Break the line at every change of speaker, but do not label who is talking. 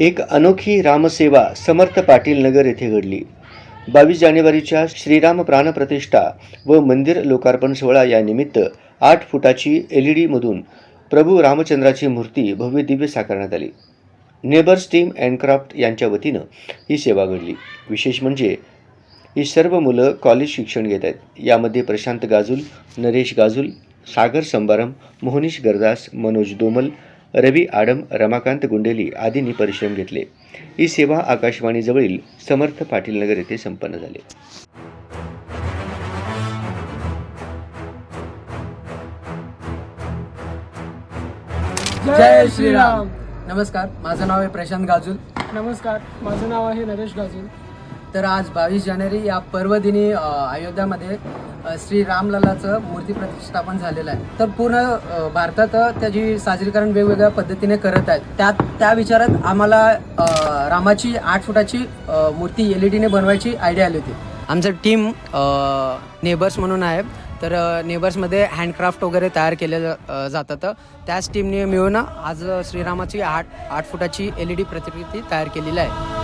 एक अनोखी रामसेवा समर्थ पाटील नगर येथे घडली. बावीस जानेवारीच्या श्रीराम प्राणप्रतिष्ठा व मंदिर लोकार्पण सोहळा या निमित्त आठ फुटाची एल ई डीमधून प्रभू रामचंद्राची मूर्ती भव्य दिव्य साकारण्यात आली. नेबर्स टीम अँड क्राफ्ट यांच्या वतीनं ही सेवा घडली. विशेष म्हणजे ही सर्व मुलं कॉलेज शिक्षण घेत आहेत. यामध्ये प्रशांत गाजूल नरेश गाजूल सागर संबारम मोहनीश गरदास मनोज दोमल रवी आडम रमाकांत गुंडेली आदींनी परिश्रम घेतले. ही सेवा आकाशवाणीजवळील समर्थ पाटील नगर येथे संपन्न झाली.
जय श्रीराम. नमस्कार माझं नाव आहे प्रशांत गाजूल.
नमस्कार माझं नाव आहे नरेश गाजूल.
तर आज बावीस जानेवारी या पर्वदिनी अयोध्यामध्ये श्री रामललाचं मूर्ती प्रतिष्ठापन झालेलं आहे. तर पूर्ण भारतात त्याची साजरीकरण वेगवेगळ्या पद्धतीने करत आहेत. त्यात त्या विचारात आम्हाला रामाची आठ फुटाची मूर्ती एल ई डीने बनवायची आयडिया आली होती. आमचं टीम नेबर्स म्हणून आहे. तर नेबर्समध्ये हँडक्राफ्ट वगैरे तयार केलेलं जातात त्याच टीमने मिळून आज श्रीरामाची आठ आठ फुटाची एल ई डी प्रतिकृती तयार केलेली आहे.